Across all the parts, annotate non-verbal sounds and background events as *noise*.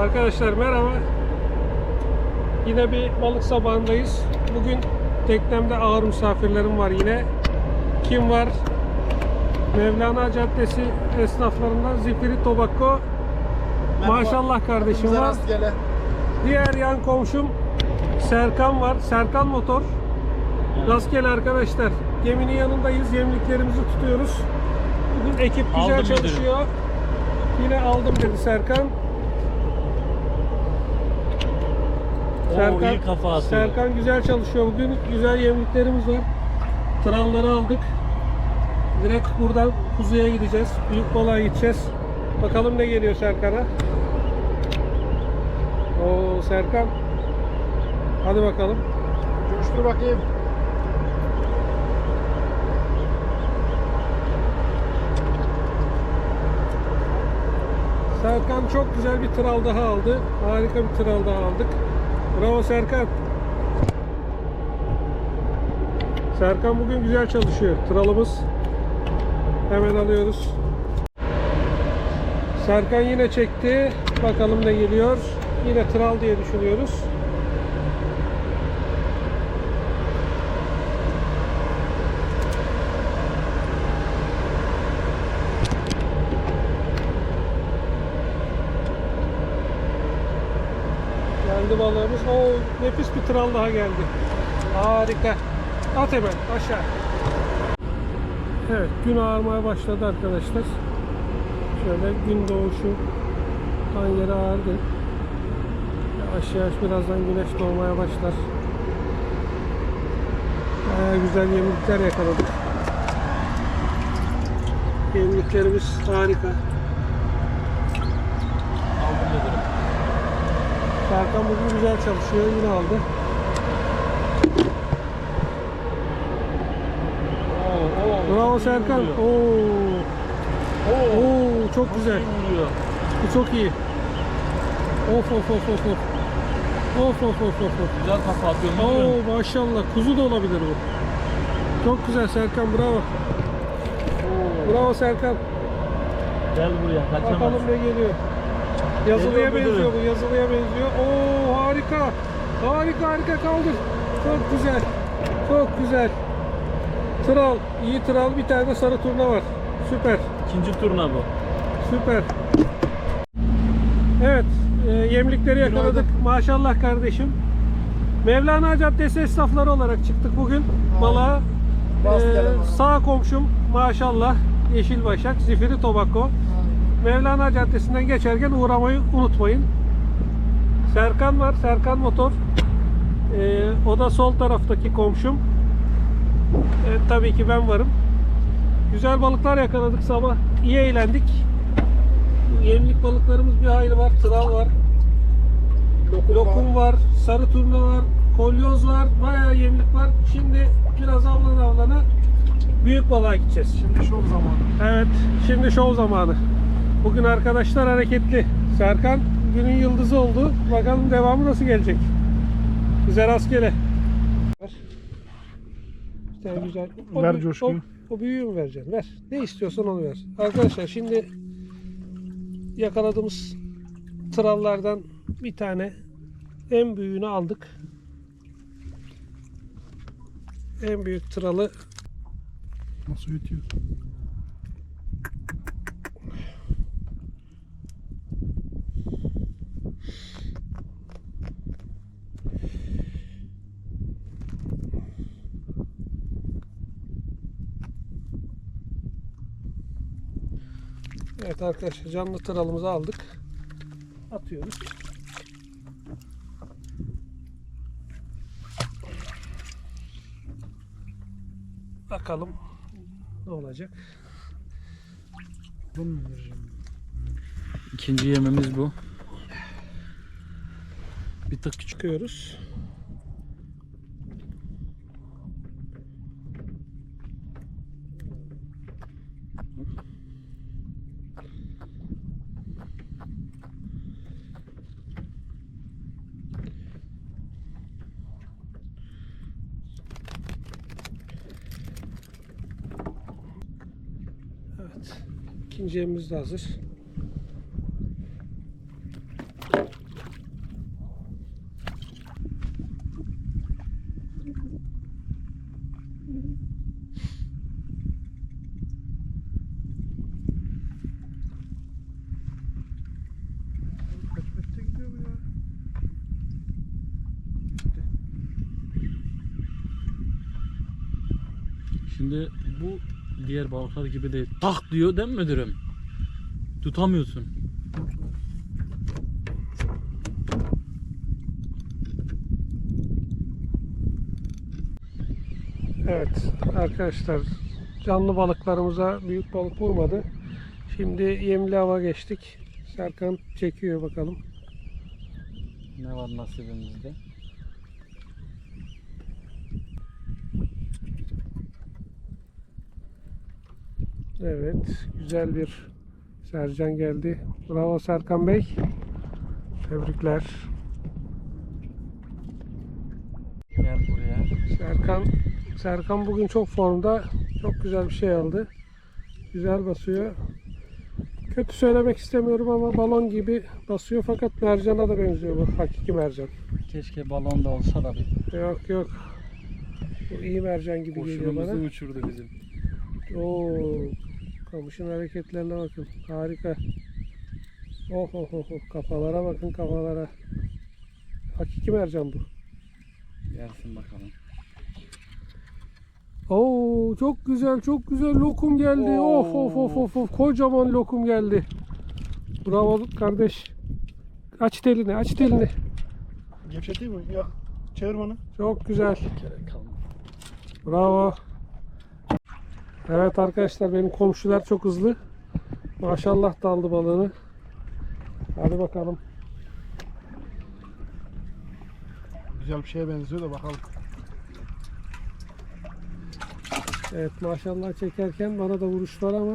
Arkadaşlar merhaba. Yine bir balık sabahındayız. Bugün teknemde ağır misafirlerim var yine. Kim var? Mevlana Caddesi esnaflarından Zifiri Tobacco. Maşallah kardeşim var. Diğer yan komşum Serkan var. Serkan Motor. Rastgele arkadaşlar. Geminin yanındayız. Yemliklerimizi tutuyoruz. Bugün ekip güzel Aldım çalışıyor. Yine aldım dedi Serkan. Oo, iyi kafa atıyor. Serkan güzel çalışıyor bugün. Güzel yemliklerimiz var. Tralları aldık. Direkt buradan kuzuya gideceğiz. Büyük balığa gideceğiz. Bakalım ne geliyor Serkan'a. Oo Serkan. Hadi bakalım. Coştur bakayım. Serkan çok güzel bir tral daha aldı. Harika bir tral daha aldık. Bravo Serkan. Serkan bugün güzel çalışıyor. Tralımız. Hemen alıyoruz. Serkan yine çekti. Bakalım ne geliyor. Yine tral diye düşünüyoruz. Geldi balığımız. Oo, nefis bir tral daha geldi. Harika. At hemen aşağı. Evet gün ağarmaya başladı arkadaşlar. Şöyle gün doğuşu tan yeri ağardı. Yavaş yavaş birazdan güneş doğmaya başlar. Baya güzel yemlikler yakaladık. Yemliklerimiz harika. Aldım müdürüm. Serkan bugün güzel çalışıyor. Yine aldı. Oo, oo, Bravo Serkan. Oo. Oo, Oo çok güzel. Bu çok iyi. Of of of of of. Of of of of of. Güzel kafa atıyor müdürüm. Oo maşallah. Kuzu da olabilir bu. Çok güzel Serkan bravo. Oo. Bravo Serkan. Gel buraya kaçamaz. Bakalım ne geliyor. Yazılıya benziyor bu. Yazılıya benziyor. Oo harika. Harika harika kaldır. Çok güzel. Çok güzel. Tral. iyi tral. Bir tane sarı turna var. Süper. İkinci turna bu. Süper. Evet, e, yemlikleri yakaladık. Maşallah kardeşim. Mevlana Caddesi esnafları olarak çıktık bugün balığa. E, balık. sağ komşum maşallah Yeşil Başak, Zifiri Tobacco. Mevlana Caddesi'nden geçerken uğramayı unutmayın. Serkan var, Serkan Motor. E, o da sol taraftaki komşum. E, tabii ki ben varım. Güzel balıklar yakaladık sabah. İyi eğlendik. Yemlik balıklarımız bir hayli var. Tral var. Lokum, Lokum var. var. Sarı turna var. Kolyoz var. Bayağı yemlik var. Şimdi biraz avlana avlana büyük balığa gideceğiz. Şimdi şov zamanı. Evet. Şimdi şov zamanı. Bugün arkadaşlar hareketli. Serkan günün yıldızı oldu. Bakalım devamı nasıl gelecek. Bize rastgele. Ver. Tane güzel. Ver büyük- coşkuyu. O, o büyüğü mü vereceksin? Ver. Ne istiyorsan onu ver. Arkadaşlar şimdi yakaladığımız trallardan bir tane en büyüğünü aldık. En büyük tralı Nasıl ötüyor? Evet arkadaşlar canlı tıralımızı aldık. Atıyoruz. Bakalım ne olacak. İkinci yememiz bu. Bir tık. Çıkıyoruz. Evet. İkinci yemimiz de hazır. Şimdi bu diğer balıklar gibi değil. Tak diyor değil mi müdürüm? Tutamıyorsun. Evet arkadaşlar canlı balıklarımıza büyük balık vurmadı. Şimdi yemli hava geçtik. Serkan çekiyor bakalım. Ne var nasibimizde? Evet güzel bir Sercan geldi. Bravo Serkan Bey. Tebrikler. Gel buraya. Serkan Serkan bugün çok formda. Çok güzel bir şey aldı. Güzel basıyor. Kötü söylemek istemiyorum ama balon gibi basıyor fakat mercana da benziyor bu. Hakiki mercan. Keşke balon da olsa da bir Yok yok. Bu iyi mercan gibi geliyor bana. uçurdu bizim. Oo, kamışın hareketlerine bakın. Harika. Oh oh oh oh. Kafalara bakın kafalara. Hakiki mercan bu. Gelsin bakalım. Oo çok güzel çok güzel lokum geldi. Of of of of of kocaman lokum geldi. Bravo kardeş. Aç telini aç telini. Gevşeteyim mi? Ya çevir bana. Çok güzel. Bravo. Evet arkadaşlar benim komşular çok hızlı. Maşallah daldı balığını. Hadi bakalım. Güzel bir şeye benziyor da bakalım. Evet maşallah çekerken bana da vuruş var ama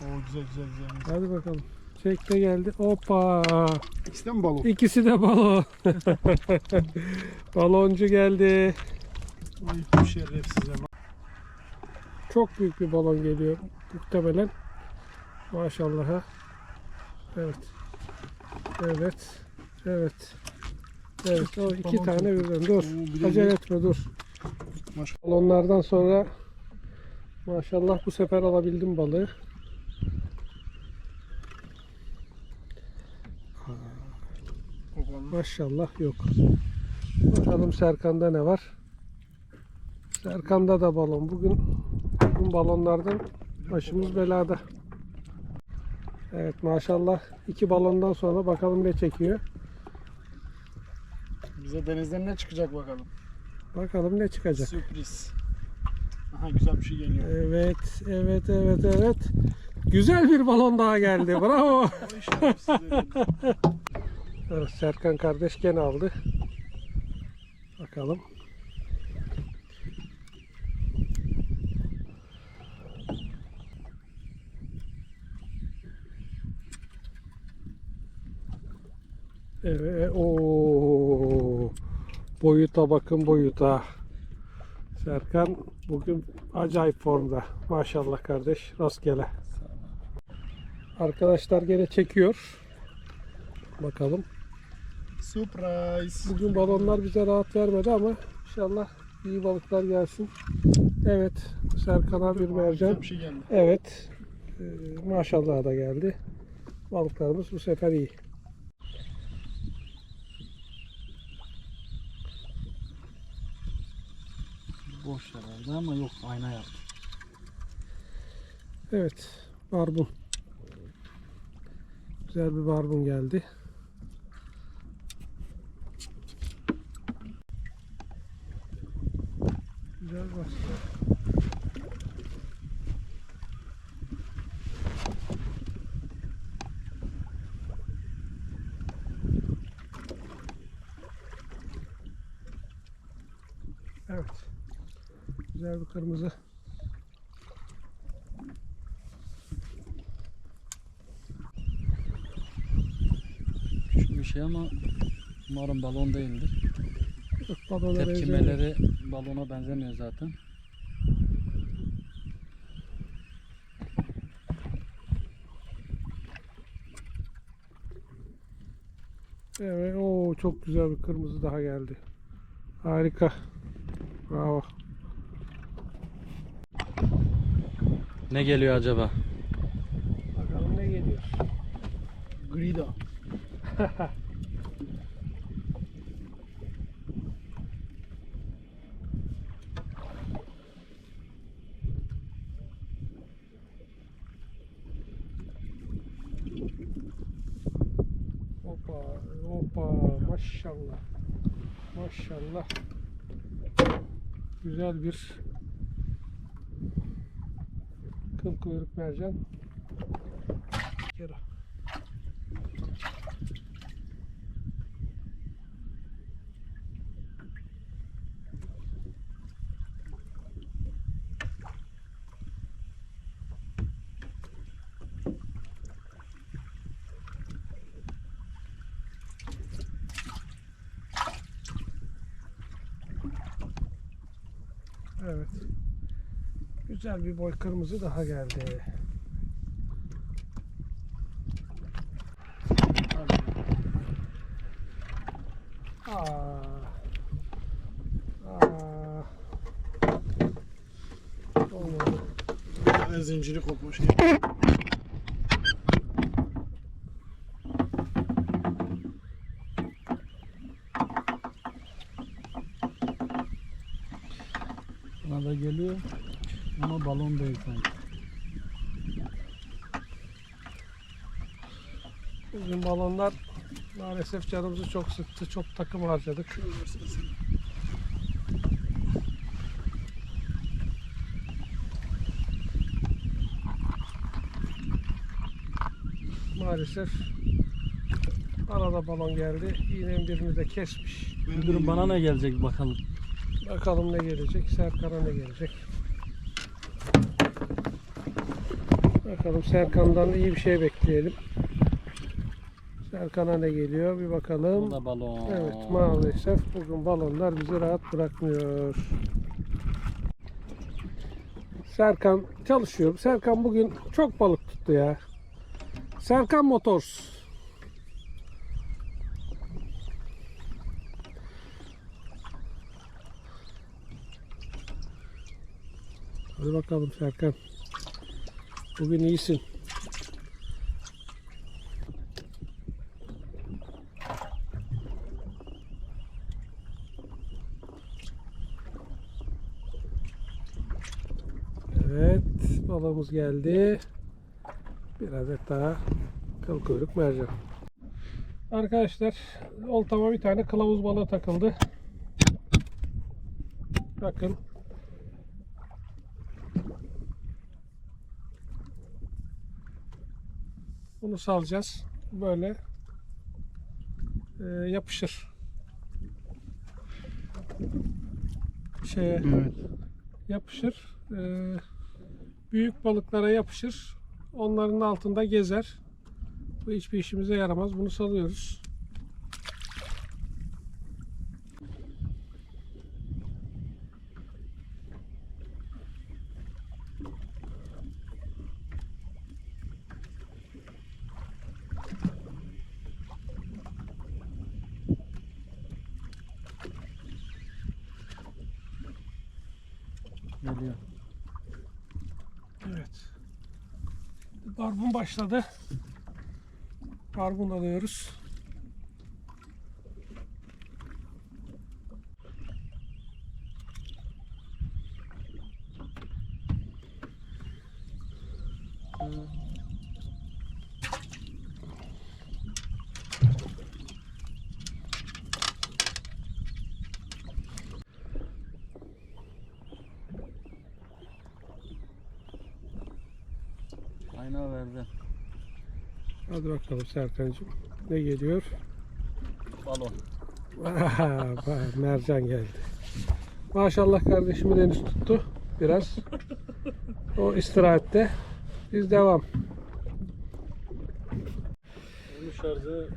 Oo güzel güzel güzel. hadi bakalım. Çek de geldi. Hoppa. İkisi de mi balon? İkisi de balon. *laughs* Baloncu geldi. Ayıp bir şerefsiz ama. Çok büyük bir balon geliyor muhtemelen. Maşallah ha. Evet. Evet. Evet. Evet o iki Balon tane birden dur. Acele etme dur. Maşallah. Balonlardan sonra maşallah bu sefer alabildim balığı. Maşallah yok. Bakalım Serkan'da ne var? Serkan'da da balon. Bugün, bugün balonlardan başımız belada. Evet maşallah iki balondan sonra bakalım ne çekiyor. Bize denizden ne çıkacak bakalım. Bakalım ne çıkacak. Sürpriz. Aha güzel bir şey geliyor. Evet, evet, evet, evet. Güzel bir balon daha geldi. *laughs* Bravo. Evet, Serkan kardeş gene aldı. Bakalım. Evet, o boyuta bakın boyuta. Serkan bugün acayip formda. Maşallah kardeş, rastgele. Arkadaşlar gene çekiyor. Bakalım. Surprise. Bugün balonlar bize rahat vermedi ama inşallah iyi balıklar gelsin. Evet, Serkan'a bir mercan. Şey. Evet, e, maşallah da geldi. Balıklarımız bu sefer iyi. Boş herhalde ama yok ayna yaptı. Evet, barbun. Güzel bir barbun geldi. Güzel bastı. Evet. Güzel bir kırmızı. Küçük bir şey ama umarım balon değildir. Yok, balona benzemiyor. Tepkimeleri balona benzemiyor zaten. Evet, o çok güzel bir kırmızı daha geldi. Harika. Bravo. Ne geliyor acaba? Bakalım ne geliyor. Grido. *laughs* Hoppa, hoppa, maşallah. Maşallah. Güzel bir kıl kuyruk mercan. Kero. Evet. Güzel bir boy kırmızı daha geldi. Aa. Aa. Olmadı. Zinciri kopmuş. Bana da geliyor. Ama balon değil sanki. Bugün balonlar maalesef canımızı çok sıktı. Çok takım harcadık. Maalesef arada balon geldi. İğnenin birini de kesmiş. Müdürüm bana ne gelecek bakalım. Bakalım ne gelecek. Serkan'a ne gelecek. Bakalım Serkan'dan iyi bir şey bekleyelim. Serkan'a ne geliyor bir bakalım. Bu da balon. Evet maalesef bugün balonlar bizi rahat bırakmıyor. Serkan çalışıyor. Serkan bugün çok balık tuttu ya. Serkan Motors. Hadi bakalım Serkan. Bugün iyisin. Evet, balığımız geldi. Bir adet daha kıl kuyruk mercan. Arkadaşlar, oltama bir tane kılavuz balığı takıldı. Bakın. Bunu salacağız. Böyle e, yapışır. Şeye, Evet. yapışır. Ee, büyük balıklara yapışır. Onların altında gezer. Bu hiçbir işimize yaramaz. Bunu salıyoruz. Geliyor. Evet. Barbun başladı. Barbun alıyoruz. Ayna verdi. Hadi bakalım Serkan'cığım. Ne geliyor? Balon. Bak, mercan geldi. Maşallah kardeşimi deniz tuttu biraz. O istirahatte. Biz devam. Bunun şarjı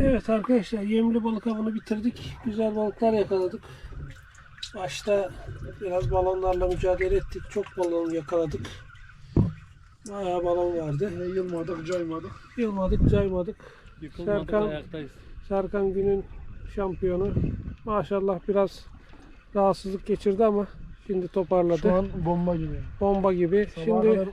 Evet arkadaşlar yemli balık avını bitirdik. Güzel balıklar yakaladık. Başta biraz balonlarla mücadele ettik. Çok balon yakaladık. Bayağı balon vardı. Yine yılmadık, caymadık. Yılmadık, caymadık. yıkılmadı Serkan- ayaktayız. Serkan günün şampiyonu. Maşallah biraz rahatsızlık geçirdi ama şimdi toparladı. Şu an bomba gibi. Bomba gibi. Sabaha şimdi kadar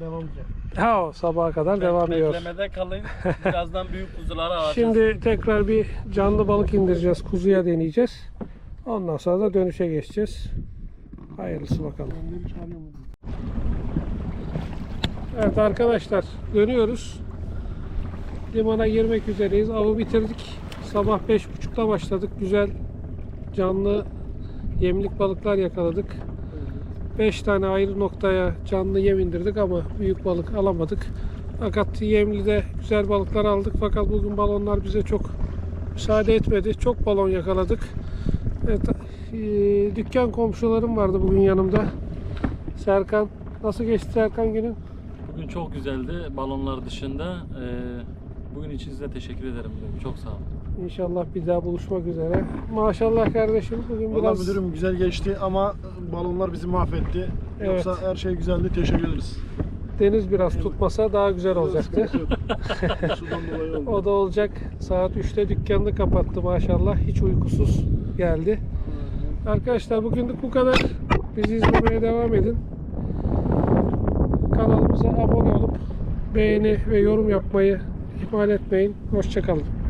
devam edecek. ha o sabaha kadar devam ediyor. Beklemede kalın. *laughs* Birazdan büyük kuzuları alacağız. Şimdi tekrar bir canlı balık indireceğiz. Kuzuya deneyeceğiz. Ondan sonra da dönüşe geçeceğiz. Hayırlısı bakalım. Evet arkadaşlar dönüyoruz. Limana girmek üzereyiz. Avı bitirdik. Sabah 5.30'da başladık. Güzel canlı yemlik balıklar yakaladık. 5 tane ayrı noktaya canlı yem indirdik ama büyük balık alamadık. Fakat yemlide güzel balıklar aldık. Fakat bugün balonlar bize çok müsaade etmedi. Çok balon yakaladık. Evet, e, dükkan komşularım vardı bugün yanımda. Serkan. Nasıl geçti Serkan günün? Bugün çok güzeldi balonlar dışında. Ee, bugün için size teşekkür ederim. müdürüm. Çok sağ olun. İnşallah bir daha buluşmak üzere. Maşallah kardeşim bugün Valla biraz müdürüm güzel geçti ama balonlar bizi mahvetti. Evet. Yoksa her şey güzeldi. Teşekkür ederiz. deniz biraz tutmasa daha güzel olacaktı. Sıkıntı yok. *laughs* Sudan dolayı oldu. O da olacak. Saat 3'te dükkanını kapattı maşallah. Hiç uykusuz geldi. Arkadaşlar bugünlük bu kadar. Bizi izlemeye devam edin. Beğeni ve yorum yapmayı ihmal etmeyin. Hoşçakalın.